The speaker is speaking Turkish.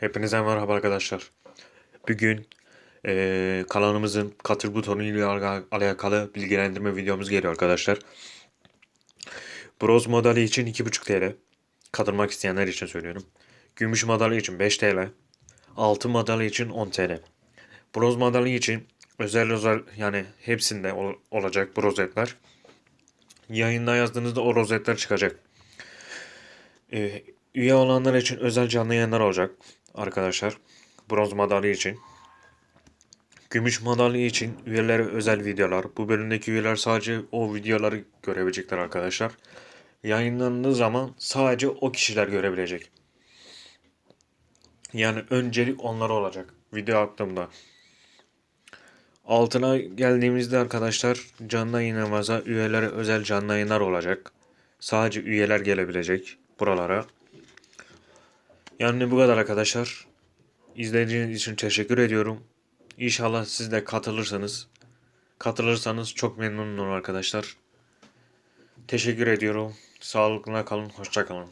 Hepinize merhaba arkadaşlar. Bugün eee kanalımızın katıl butonu ile alakalı bilgilendirme videomuz geliyor arkadaşlar. Bronz madalya için 2,5 TL. Katılmak isteyenler için söylüyorum. Gümüş madalya için 5 TL. Altın madalya için 10 TL. Bronz madalya için özel özel yani hepsinde ol- olacak bu rozetler. Yayında yazdığınızda o rozetler çıkacak. Ee, üye olanlar için özel canlı yayınlar olacak arkadaşlar. Bronz madalya için. Gümüş madalya için üyelere özel videolar. Bu bölümdeki üyeler sadece o videoları görebilecekler arkadaşlar. Yayınlandığı zaman sadece o kişiler görebilecek. Yani öncelik onlara olacak video attığımda. Altına geldiğimizde arkadaşlar canlı yayınlamada üyelere özel canlı yayınlar olacak. Sadece üyeler gelebilecek buralara. Yani bu kadar arkadaşlar. İzlediğiniz için teşekkür ediyorum. İnşallah siz de katılırsanız. Katılırsanız çok memnun olurum arkadaşlar. Teşekkür ediyorum. Sağlıkla kalın, hoşça kalın.